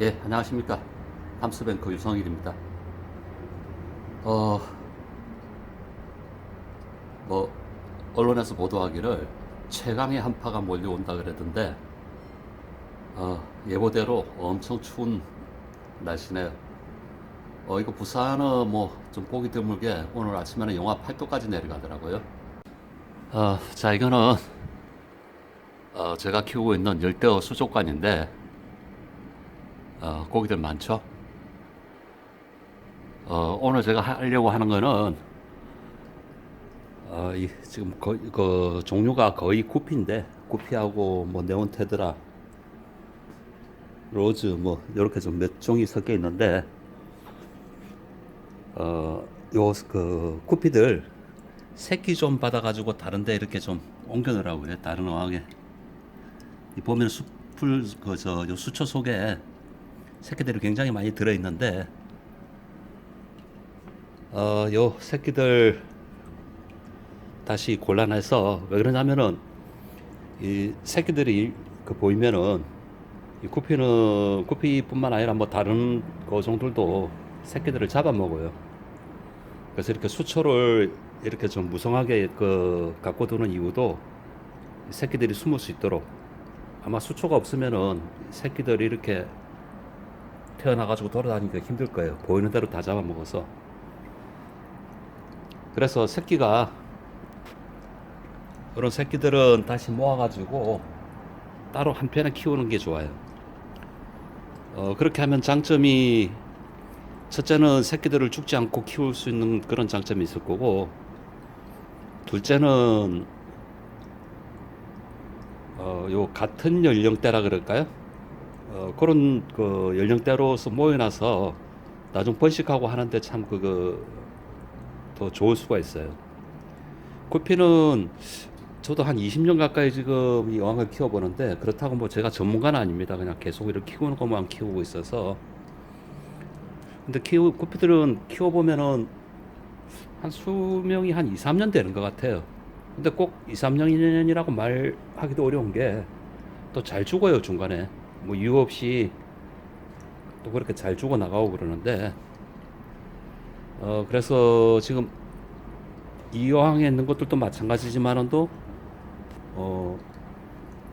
예, 안녕하십니까. 함스뱅크 유성일입니다. 어, 뭐, 언론에서 보도하기를 최강의 한파가 몰려온다 그랬던데, 어, 예보대로 엄청 추운 날씨네요. 어, 이거 부산은 뭐, 좀 보기 드물게 오늘 아침에는 영하 8도까지 내려가더라고요. 어, 자, 이거는, 어, 제가 키우고 있는 열대어 수족관인데, 어, 고기들 많죠. 어, 오늘 제가 하려고 하는 거는 어, 이, 지금 거의 그 종류가 거의 구피인데 구피하고 뭐 네온테드라, 로즈 뭐 이렇게 좀 몇 종이 섞여 있는데 어, 요그 구피들 새끼 좀 받아가지고 다른데 이렇게 좀 옮겨 놓으라고 그래 다른 어항에 이 보면 숲을 그저 요 수초 속에 새끼들이 굉장히 많이 들어 있는데 어, 요 새끼들 다시 곤란해서 왜 그러냐면은 이 새끼들이 그 보이면은 이 구피는 구피뿐만 아니라 뭐 다른 고종들도 새끼들을 잡아먹어요. 그래서 이렇게 수초를 이렇게 좀 무성하게 그 갖고 두는 이유도 이 새끼들이 숨을 수 있도록 아마 수초가 없으면은 새끼들이 이렇게 태어나가지고 돌아다니기가 힘들 거예요. 보이는 대로 다 잡아먹어서. 그래서 새끼가 그런 새끼들은 다시 모아가지고 따로 한 편에 키우는 게 좋아요. 어, 그렇게 하면 장점이 첫째는 새끼들을 죽지 않고 키울 수 있는 그런 장점이 있을 거고 둘째는 어, 요 같은 연령대라 그럴까요? 어, 그런 그 연령대로서 모여나서 나중 번식하고 하는데 참 그거 더 좋을 수가 있어요. 구피는 저도 한 20년 가까이 지금 이 어항을 키워보는데 그렇다고 뭐 제가 전문가는 아닙니다. 그냥 계속 이렇게 키우는 것만 키우고 있어서. 근데 키우, 구피들은 키워보면은 한 수명이 한 2, 3년 되는 것 같아요. 근데 꼭 2, 3년이라고 말하기도 어려운 게 또 잘 죽어요, 중간에. 뭐 이유 없이 또 그렇게 잘 죽어 나가고 그러는데 어 그래서 지금 이 어항에 있는 것들도 마찬가지지만은도 어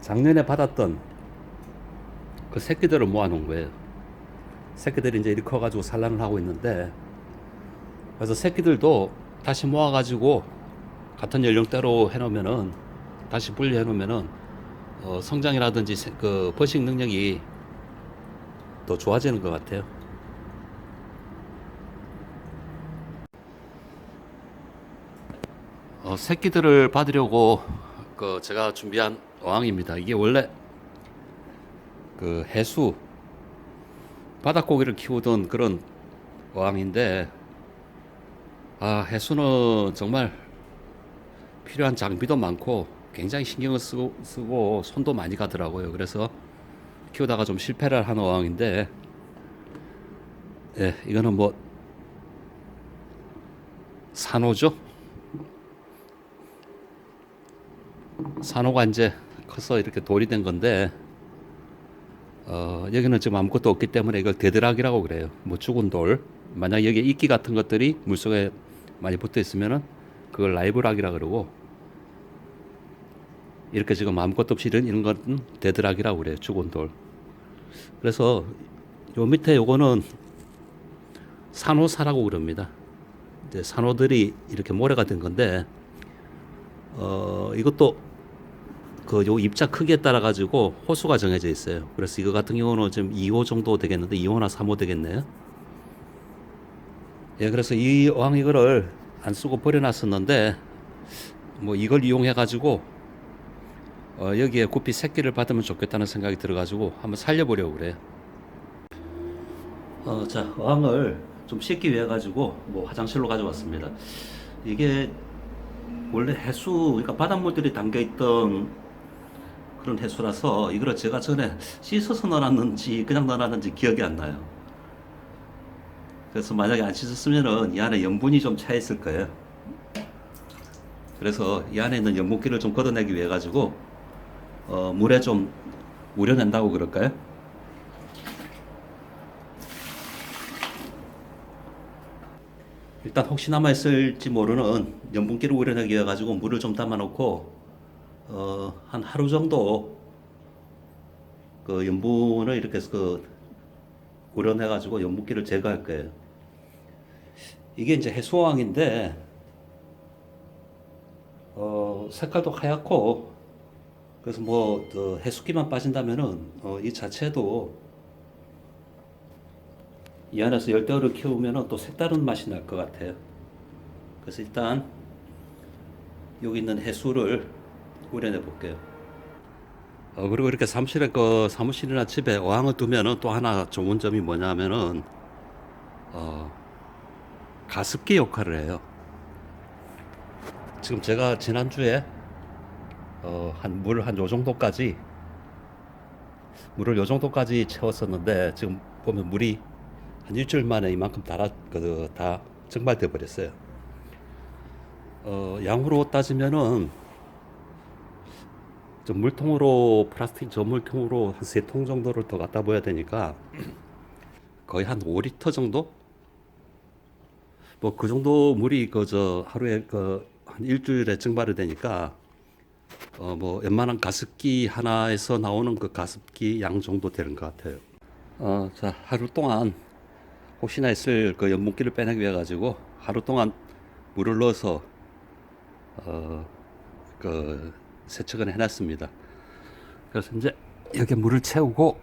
작년에 받았던 그 새끼들을 모아놓은 거예요. 새끼들이 이제 이렇게 커가지고 산란을 하고 있는데 그래서 새끼들도 다시 모아가지고 같은 연령대로 해놓으면은 다시 분리해놓으면은 어, 성장이라든지 세- 그 번식 능력이 더 좋아지는 것 같아요. 어, 새끼들을 받으려고 그 제가 준비한 어항입니다. 이게 원래 그 해수 바닷고기를 키우던 그런 어항인데 아 해수는 정말 필요한 장비도 많고 굉장히 신경을 쓰고, 쓰고 손도 많이 가더라고요. 그래서 키우다가 좀 실패를 한 어항인데 예, 이거는 뭐 산호죠. 산호가 이제 커서 이렇게 돌이 된 건데 어, 여기는 지금 아무것도 없기 때문에 이걸 대드락이라고 그래요. 뭐 죽은 돌. 만약 여기에 이끼 같은 것들이 물속에 많이 붙어 있으면은 그걸 라이브락이라 그러고 이렇게 지금 아무것도 없이 이런, 이런 건 대드락이라고 그래요. 죽은 돌. 그래서 요 밑에 요거는 산호사라고 그럽니다. 이제 산호들이 이렇게 모래가 된 건데 어, 이것도 그 요 입자 크기에 따라 가지고 호수가 정해져 있어요. 그래서 이거 같은 경우는 지금 2호 정도 되겠는데 2호나 3호 되겠네요. 예, 그래서 이 어항 이거를 안 쓰고 버려놨었는데 뭐 이걸 이용해 가지고 어, 여기에 구피 새끼를 받으면 좋겠다는 생각이 들어가지고 한번 살려보려고 그래요. 어, 자, 어항을 좀 씻기 위해 가지고 뭐 화장실로 가져왔습니다. 이게 원래 해수, 그러니까 바닷물들이 담겨 있던 그런 해수라서 이거를 제가 전에 씻어서 넣어놨는지 그냥 넣어놨는지 기억이 안 나요. 그래서 만약에 안 씻었으면은 이 안에 염분이 좀 차 있을 거예요. 그래서 이 안에 있는 염분기를 좀 걷어내기 위해 가지고 어, 물에 좀 우려낸다고 그럴까요? 일단 혹시나마 있을지 모르는 염분기를 우려내기 위해 가지고 물을 좀 담아놓고 어, 한 하루 정도 그 염분을 이렇게 그 우려내 가지고 염분기를 제거할 거예요. 이게 이제 해수왕인데 어, 색깔도 하얗고 그래서 뭐 어, 해수기만 빠진다면은 어, 이 자체도 이 안에서 열대어를 키우면은 또 색다른 맛이 날 것 같아요. 그래서 일단 여기 있는 해수를 우려내 볼게요. 어, 그리고 이렇게 사무실에 그 사무실이나 집에 어항을 두면은 또 하나 좋은 점이 뭐냐면은 어, 가습기 역할을 해요. 지금 제가 지난주에 어, 한물한 요 정도까지 물을 요 정도까지 채웠었는데 지금 보면 물이 한 일주일 만에 이만큼 달아 그, 다 증발돼 버렸어요. 어, 양으로 따지면은 좀 물통으로 플라스틱 저물통으로 한 세 통 정도를 더 갖다 부어야 되니까 거의 한 5리터 정도? 뭐 그 정도 물이 그저 하루에 그 한 일주일에 증발이 되니까 어 뭐 웬만한 가습기 하나에서 나오는 그 가습기 양 정도 되는 것 같아요. 어, 자 하루 동안 혹시나 있을 그 염분기를 빼내기 위해 가지고 하루 동안 물을 넣어서 어 그 세척을 해놨습니다. 그래서 이제 여기 물을 채우고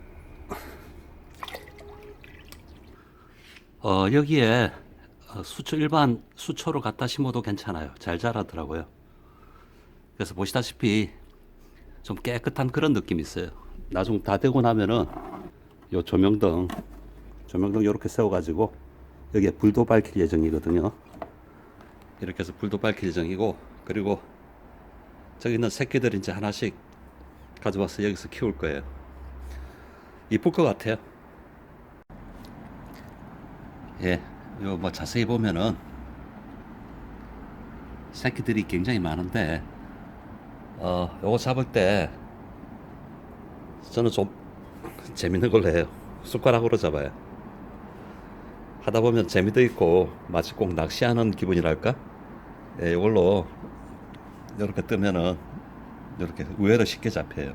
어 여기에 어, 수초 일반 수초로 갖다 심어도 괜찮아요. 잘 자라더라고요. 그래서 보시다시피 좀 깨끗한 그런 느낌이 있어요. 나중 다 되고 나면은 요 조명등 조명등 이렇게 세워가지고 여기에 불도 밝힐 예정이거든요. 이렇게 해서 불도 밝힐 예정이고 그리고 저기 있는 새끼들 이제 하나씩 가져와서 여기서 키울 거예요. 이쁠 것 같아요. 예, 요 뭐 자세히 보면은 새끼들이 굉장히 많은데 어 요거 잡을 때 저는 좀 재밌는 걸로 해요. 숟가락으로 잡아요. 하다 보면 재미도 있고 마치 꼭 낚시하는 기분이랄까? 예, 이걸로 이렇게 뜨면은 이렇게 의외로 쉽게 잡혀요.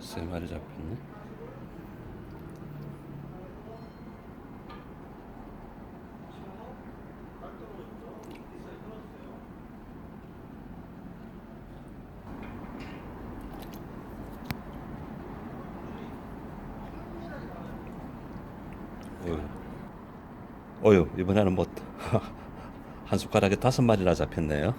세 마리 잡혔네. 어휴, 어휴 이번에는 뭐 한 숟가락에 다섯 마리나 잡혔네요.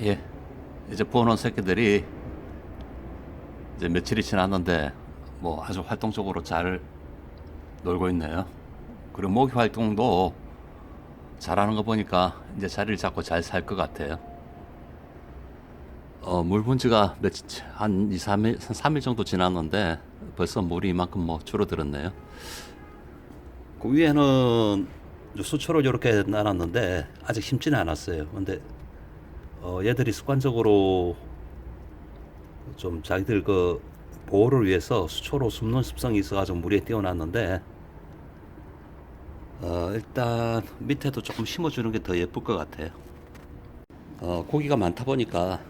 예, 이제 부어놓은 새끼들이 이제 며칠이 지났는데 뭐 아주 활동적으로 잘 놀고 있네요. 그리고 모기 활동도 잘하는 거 보니까 이제 자리를 잡고 잘 살 것 같아요. 어, 물 분지가 며칠, 한 2, 3일, 3일 정도 지났는데 벌써 물이 이만큼 뭐 줄어들었네요. 그 위에는 수초로 이렇게 놔놨는데 아직 심지는 않았어요. 근데 어, 얘들이 습관적으로 좀 자기들 그 보호를 위해서 수초로 숨는 습성이 있어가지고 물에 띄워놨는데 어, 일단 밑에도 조금 심어주는 게 더 예쁠 것 같아요. 어, 고기가 많다 보니까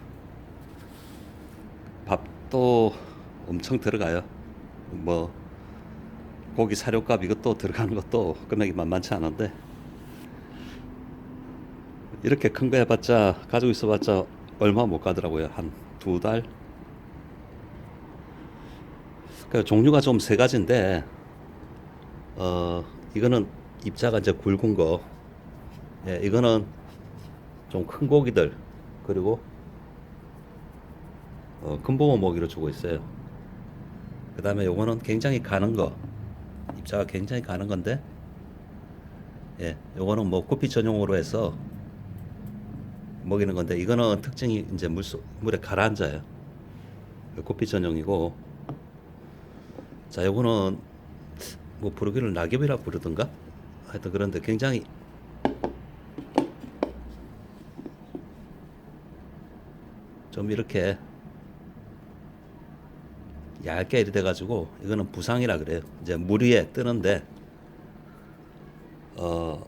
밥도 엄청 들어가요. 뭐 고기 사료값 이것도 들어가는 것도 금액이 만만치 않은데 이렇게 큰 거 해봤자 가지고 있어봤자 얼마 못 가더라고요 한 두 달. 그 종류가 좀 세 가지인데 어 이거는 입자가 이제 굵은 거, 예 이거는 좀 큰 고기들 그리고 어, 금붕어 먹이로 주고 있어요. 그 다음에 요거는 굉장히 가는 거 입자가 굉장히 가는 건데 예 요거는 뭐 코피 전용으로 해서 먹이는 건데 이거는 특징이 이제 물 물에 가라앉아요. 그 코피 전용이고. 자 요거는 뭐 부르기를 낙엽이라 부르던가? 하여튼 그런데 굉장히 좀 이렇게 얇게 이래 돼가지고 이거는 부상이라 그래요. 이제 물 위에 뜨는데 어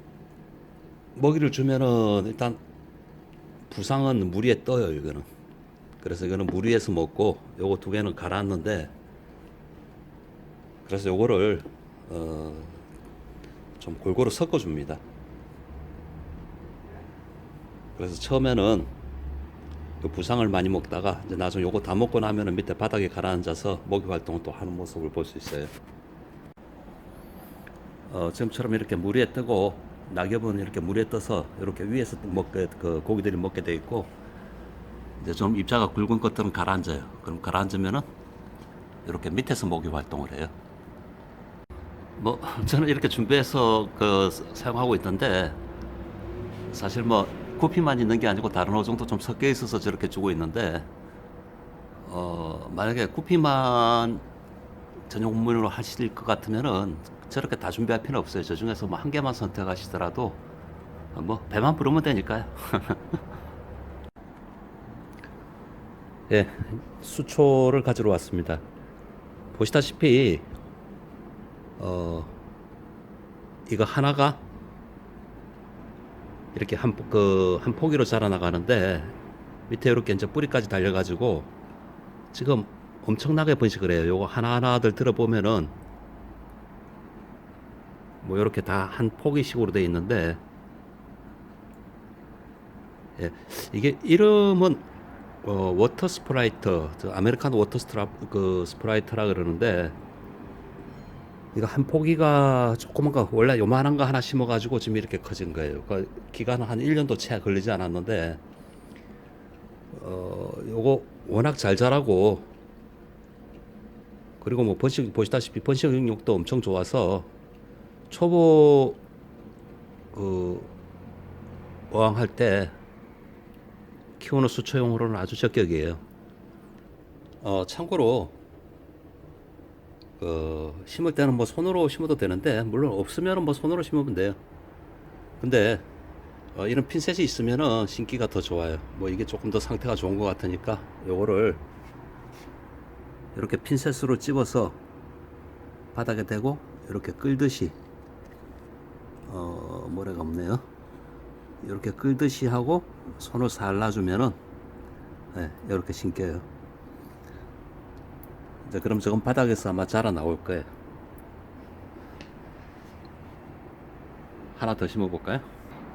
먹이를 주면은 일단 부상은 물 위에 떠요 이거는. 그래서 이거는 물 위에서 먹고 요거 두 개는 가라앉는데 그래서 요거를 어 좀 골고루 섞어 줍니다. 그래서 처음에는 그 부상을 많이 먹다가 이제 나중에 요거 다 먹고 나면은 밑에 바닥에 가라앉아서 먹이 활동을 또 하는 모습을 볼 수 있어요. 어, 지금처럼 이렇게 물 위에 뜨고 낙엽은 이렇게 물 위에 떠서 이렇게 위에서 또 먹게 그 고기들이 먹게 돼 있고 이제 좀 입자가 굵은 것들은 가라앉아요. 그럼 가라앉으면은 이렇게 밑에서 먹이 활동을 해요. 뭐 저는 이렇게 준비해서 그 사용하고 있던데 사실 뭐 구피만 있는 게 아니고 다른 어종도 좀 섞여 있어서 저렇게 주고 있는데 어 만약에 구피만 전용문으로 하실 것 같으면은 저렇게 다 준비할 필요 없어요. 저 중에서 뭐 한 개만 선택하시더라도 뭐 배만 부르면 되니까요. 예, 수초를 가지러 왔습니다. 보시다시피 어 이거 하나가 이렇게 한, 그, 한 포기로 자라나가는데 밑에 이렇게 이제 뿌리까지 달려가지고 지금 엄청나게 번식을 해요. 요거 하나하나들 들어보면은 뭐 이렇게 다 한 포기식으로 돼 있는데 예, 이게 이름은 어, 워터 스프라이터, 저 아메리칸 워터 스트라 그 스프라이터라 그러는데 이거 한 포기가 조그만 거 원래 요만한 거 하나 심어가지고 지금 이렇게 커진 거예요. 그 기간은 한 1년도 채 걸리지 않았는데 어 요거 워낙 잘 자라고 그리고 뭐 번식 보시다시피 번식 능력도 엄청 좋아서 초보 그 어항할 때 키우는 수초용으로는 아주 적격이에요. 어 참고로 그 심을 때는 뭐 손으로 심어도 되는데 물론 없으면은 뭐 손으로 심으면 돼요. 근데 어, 이런 핀셋이 있으면은 심기가 더 좋아요. 뭐 이게 조금 더 상태가 좋은 것 같으니까 요거를 이렇게 핀셋으로 찝어서 바닥에 대고 이렇게 끌듯이 어 모래가 없네요. 이렇게 끌듯이 하고 손을 살 놔주면은 네, 이렇게 심겨요. 이제 그럼 저건 바닥에서 아마 자라 나올 거예요. 하나 더 심어 볼까요?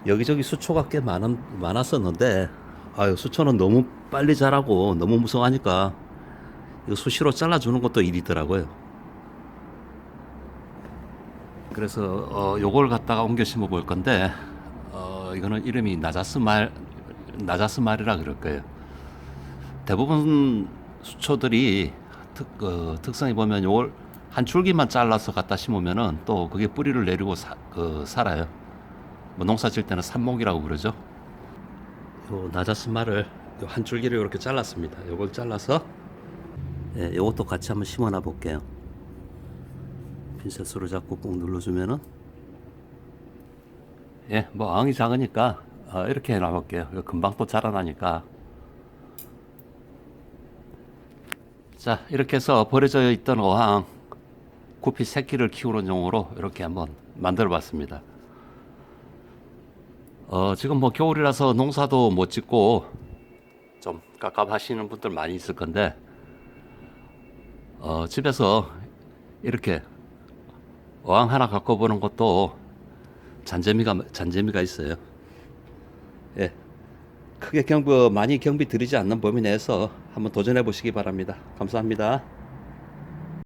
여기저기 수초가 꽤 많은, 많았었는데, 아유, 수초는 너무 빨리 자라고 너무 무성하니까, 수시로 잘라주는 것도 일이더라고요. 그래서, 어, 요걸 갖다가 옮겨 심어 볼 건데, 어, 이거는 이름이 나자스 말, 나자스 말이라 그럴 거예요. 대부분 수초들이 특, 어, 특성이 보면 요걸 한 줄기만 잘라서 갖다 심으면은 또 그게 뿌리를 내리고 사, 그, 살아요. 뭐 농사 질 때는 삽목이라고 그러죠. 요 나자스마를 요한 줄기를 이렇게 잘랐습니다. 요걸 잘라서 예, 요것도 같이 한번 심어놔 볼게요. 핀셋으로 잡고 꾹 눌러주면은 예, 뭐 앙이 작으니까 어, 이렇게 해놔 볼게요. 금방 또 자라나니까 자 이렇게 해서 버려져 있던 어항 구피 새끼를 키우는 용으로 이렇게 한번 만들어 봤습니다 어, 지금 뭐 겨울이라서 농사도 못 짓고 좀 깝깝하시는 분들 많이 있을 건데 어, 집에서 이렇게 어항 하나 갖고 보는 것도 잔재미가 잔재미가 있어요 예 크게 경비 많이 경비 들이지 않는 범위 내에서 한번 도전해 보시기 바랍니다. 감사합니다.